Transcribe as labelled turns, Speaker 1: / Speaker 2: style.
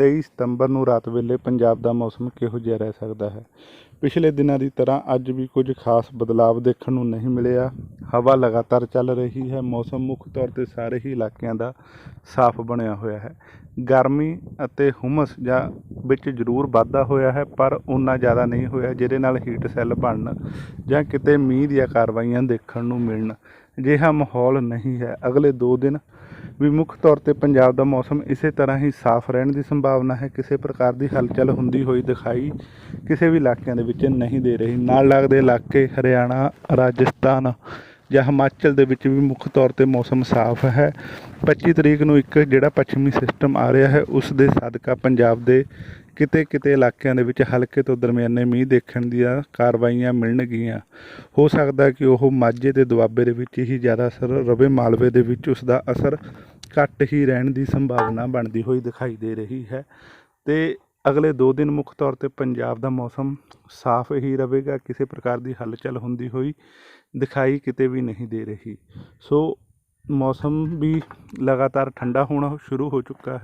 Speaker 1: 23 ਸਤੰਬਰ ਨੂੰ ਰਾਤ ਵੇਲੇ ਪੰਜਾਬ ਦਾ ਮੌਸਮ ਕਿਹੋ ਜਿਹਾ ਰਹਿ ਸਕਦਾ ਹੈ? ਪਿਛਲੇ ਦਿਨਾਂ ਦੀ ਤਰ੍ਹਾਂ ਅੱਜ ਵੀ ਕੁਝ ਖਾਸ ਬਦਲਾਵ ਦੇਖਣ ਨੂੰ ਨਹੀਂ ਮਿਲਿਆ। ਹਵਾ ਲਗਾਤਾਰ ਚੱਲ ਰਹੀ ਹੈ। ਮੌਸਮ ਮੁੱਖ ਤੌਰ ਤੇ ਸਾਰੇ ਹੀ ਇਲਾਕਿਆਂ ਦਾ ਸਾਫ਼ ਬਣਿਆ ਹੋਇਆ ਹੈ। ਗਰਮੀ ਅਤੇ ਹੁਮਸ ਜਾਂ ਵਿੱਚ ਜ਼ਰੂਰ ਵਾਧਾ ਹੋਇਆ ਹੈ, ਪਰ ਉਨਾ ਜ਼ਿਆਦਾ ਨਹੀਂ ਹੋਇਆ ਜਿਹਦੇ ਨਾਲ ਹੀਟ ਸੈੱਲ ਬਣਨ ਜਾਂ ਕਿਤੇ ਮੀਂਹ ਦੀਆਂ ਕਾਰਵਾਈਆਂ ਦੇਖਣ ਨੂੰ ਮਿਲਣ। ਅਜਿਹਾ ਮਾਹੌਲ ਨਹੀਂ ਹੈ। ਅਗਲੇ 2 ਦਿਨ ਵੀ ਮੁੱਖ ਤੌਰ ਤੇ ਪੰਜਾਬ ਦਾ ਮੌਸਮ ਇਸੇ ਤਰ੍ਹਾਂ ਹੀ ਸਾਫ਼ ਰਹਿਣ ਦੀ ਸੰਭਾਵਨਾ ਹੈ। ਕਿਸੇ ਪ੍ਰਕਾਰ ਦੀ ਹਲਚਲ ਹੁੰਦੀ ਹੋਈ ਦਿਖਾਈ ਕਿਸੇ ਵੀ ਇਲਾਕਿਆਂ ਦੇ ਵਿੱਚ ਨਹੀਂ ਦੇ ਰਹੀ। ਨਾਲ ਲੱਗਦੇ ਇਲਾਕੇ ਹਰਿਆਣਾ, ਰਾਜਸਥਾਨ ਜਾਂ ਹਿਮਾਚਲ ਦੇ ਵਿੱਚ ਵੀ ਮੁੱਖ ਤੌਰ ਤੇ ਮੌਸਮ ਸਾਫ਼ ਹੈ। 25 ਤਰੀਕ ਨੂੰ ਇੱਕ ਜਿਹੜਾ ਪੱਛਮੀ ਸਿਸਟਮ ਆ ਰਿਹਾ ਹੈ, ਉਸ ਦੇ ਸਦਕਾ ਪੰਜਾਬ ਦੇ ਕਿਤੇ ਕਿਤੇ ਇਲਾਕਿਆਂ ਦੇ ਵਿੱਚ ਹਲਕੇ ਤੋਂ ਦਰਮਿਆਨੇ ਮੀਂਹ ਦੇਖਣ ਦੀਆਂ ਕਾਰਵਾਈਆਂ ਮਿਲਣਗੀਆਂ। ਹੋ ਸਕਦਾ ਕਿ ਉਹ ਮਾਝੇ ਤੇ ਦੁਆਬੇ ਦੇ ਵਿੱਚ ਹੀ ਜ਼ਿਆਦਾ ਅਸਰ ਰਵੇ, ਮਾਲਵੇ ਦੇ ਵਿੱਚ ਉਸ ਦਾ ਅਸਰ ਘੱਟ ਹੀ ਰਹਿਣ ਦੀ ਸੰਭਾਵਨਾ ਬਣਦੀ ਹੋਈ ਦਿਖਾਈ ਦੇ ਰਹੀ ਹੈ। ਤੇ ਅਗਲੇ 2 ਦਿਨ ਮੁੱਖ ਤੌਰ ਤੇ ਪੰਜਾਬ ਦਾ ਮੌਸਮ ਸਾਫ਼ ਹੀ ਰਹੇਗਾ, ਕਿਸੇ ਪ੍ਰਕਾਰ ਦੀ ਹਲਚਲ ਹੁੰਦੀ ਹੋਈ ਦਿਖਾਈ ਕਿਤੇ ਵੀ ਨਹੀਂ ਦੇ ਰਹੀ। ਸੋ ਮੌਸਮ ਵੀ ਲਗਾਤਾਰ ਠੰਡਾ ਹੋਣਾ ਸ਼ੁਰੂ ਹੋ ਚੁੱਕਾ ਹੈ।